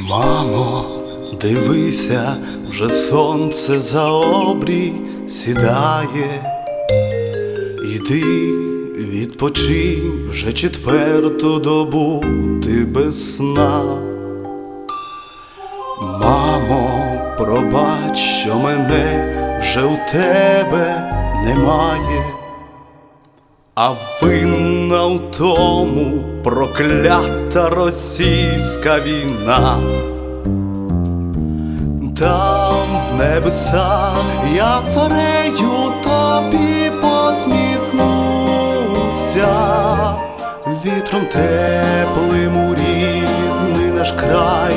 Мамо, дивися, вже сонце за обрій сідає. Йди, відпочинь, вже четверту добу ти без сна. Мамо, пробач, що мене вже у тебе немає. А винна у тому проклята російська війна. Там в небесах я зорею тобі посміхнуся, вітром теплим у рідний наш край,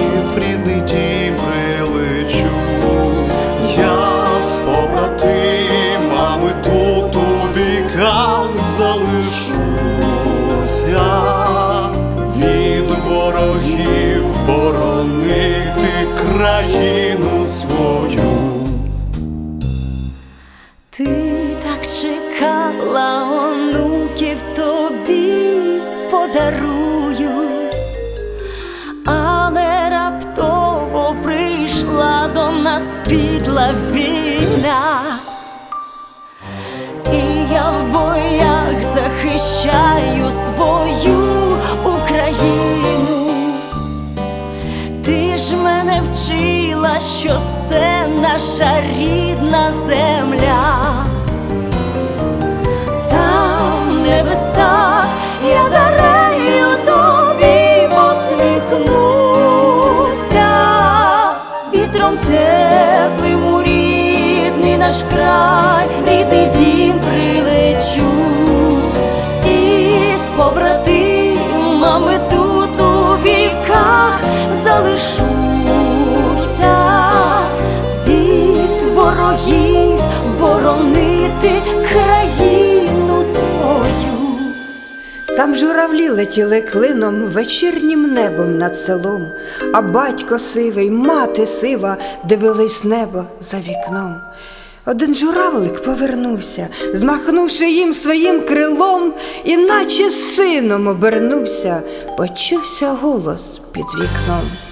боронити країну свою. Ти так чекала, онуків тобі подарую, але раптово прийшла до нас підла війна, і я в боях захищаю мене вчила, що це наша рідна земля. Там в небесах я зарею тобі посміхнуся, вітром теплим у рідний наш край, рідний дім прилечу, боронити країну свою. Там журавлі летіли клином вечірнім небом над селом, а батько сивий, мати сива дивились небо за вікном. Один журавлик повернувся, змахнувши їм своїм крилом, і наче сином обернувся, почувся голос під вікном.